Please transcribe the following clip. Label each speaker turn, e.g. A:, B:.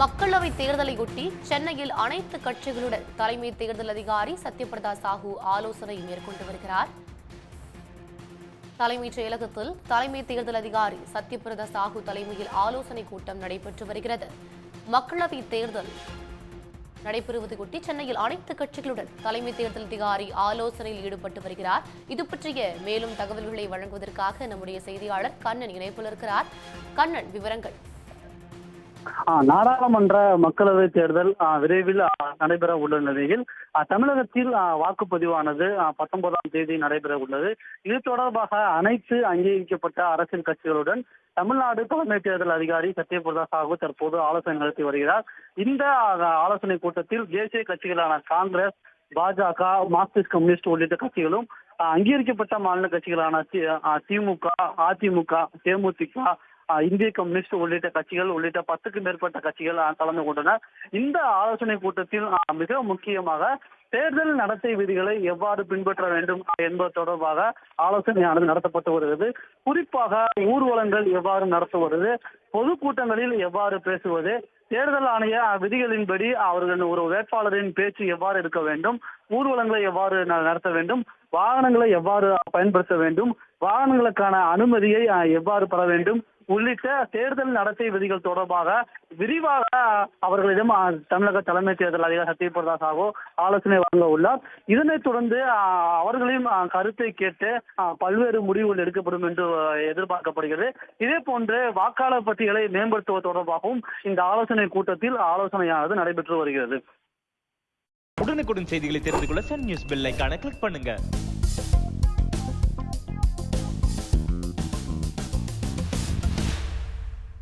A: மக்களவை தேர்தலையொட்டி சென்னையில் அனைத்து கட்சிகளுடன் தலைமை தேர்தல் அதிகாரி சத்யபிரதா சாஹூ ஆலோசனை மேற்கொண்டு வருகிறார். தலைமைச் செயலகத்தில் தலைமை தேர்தல் அதிகாரி சத்யபிரதா சாஹூ தலைமையில் ஆலோசனை கூட்டம் நடைபெற்று வருகிறது. மக்களவை தேர்தல் நடைபெறுவதையொட்டி சென்னையில் அனைத்து கட்சிகளுடன் தலைமை தேர்தல் அதிகாரி ஆலோசனையில் ஈடுபட்டு வருகிறார். இது பற்றிய மேலும் தகவல்களை வழங்குவதற்காக நம்முடைய செய்தியாளர் கண்ணன் இணைப்பில் இருக்கிறார். கண்ணன் விவரங்கள்.
B: நாடாளுமன்ற மக்களவை தேர்தல் விரைவில் நடைபெற உள்ள நிலையில் தமிழகத்தில் வாக்குப்பதிவானது பத்தொன்பதாம் தேதி நடைபெற உள்ளது. இது தொடர்பாக அனைத்து அங்கீகரிக்கப்பட்ட அரசியல் கட்சிகளுடன் தமிழ்நாடு தலைமை தேர்தல் அதிகாரி சத்யபிரதா சாஹூ தற்போது ஆலோசனை நடத்தி வருகிறார். இந்த ஆலோசனை கூட்டத்தில் தேசிய கட்சிகளான காங்கிரஸ் பாஜக மார்க்சிஸ்ட் கம்யூனிஸ்ட் உள்ளிட்ட கட்சிகளும் அங்கீகரிக்கப்பட்ட மாநில கட்சிகளான திமுக அதிமுக தேமுதிக இந்திய கம்யூனிஸ்ட் உள்ளிட்ட கட்சிகள் உள்ளிட்ட பத்துக்கும் மேற்பட்ட கட்சிகள் கலந்து கொண்டனர் இந்த ஆலோசனை கூட்டத்தில் மிக முக்கியமாக தேர்தல் நடத்தை விதிகளை எவ்வாறு பின்பற்ற வேண்டும் என்பது தொடர்பாக ஆலோசனையானது நடத்தப்பட்டு வருகிறது. குறிப்பாக ஊர்வலங்கள் எவ்வாறு நடத்துவது பொதுக்கூட்டங்களில் எவ்வாறு பேசுவது தேர்தல் ஆணைய விதிகளின்படி அவர்கள் ஒரு வேட்பாளரின் பேச்சு எவ்வாறு இருக்க வேண்டும் ஊர்வலங்களை எவ்வாறு நடத்த வேண்டும் வாகனங்களை எவ்வாறு பயன்படுத்த வேண்டும் வாகனங்களுக்கான அனுமதியை எவ்வாறு பெற வேண்டும் உள்ளிட்ட தேர்தல் நடத்தை விதிகள் தொடர்பாக விரிவாக அவர்களிடம் தமிழக தலைமை தேர்தல் அதிகாரி சத்யபிரதா சாஹூ ஆலோசனை வழங்க உள்ளார். இதனைத் தொடர்ந்து அவர்களையும் கருத்தை கேட்டு பல்வேறு முடிவுகள் எடுக்கப்படும் என்று எதிர்பார்க்கப்படுகிறது. இதே போன்று வாக்காளர் பட்டியலை மேம்படுத்துவது தொடர்பாகவும் இந்த ஆலோசனை கூட்டத்தில் ஆலோசனையானது நடைபெற்று வருகிறது.
C: உடனுக்குடன் செய்திகளை தெரிந்து கொள்ள சன் நியூஸ் பெல் ஐக்கான கிளிக் பண்ணுங்க.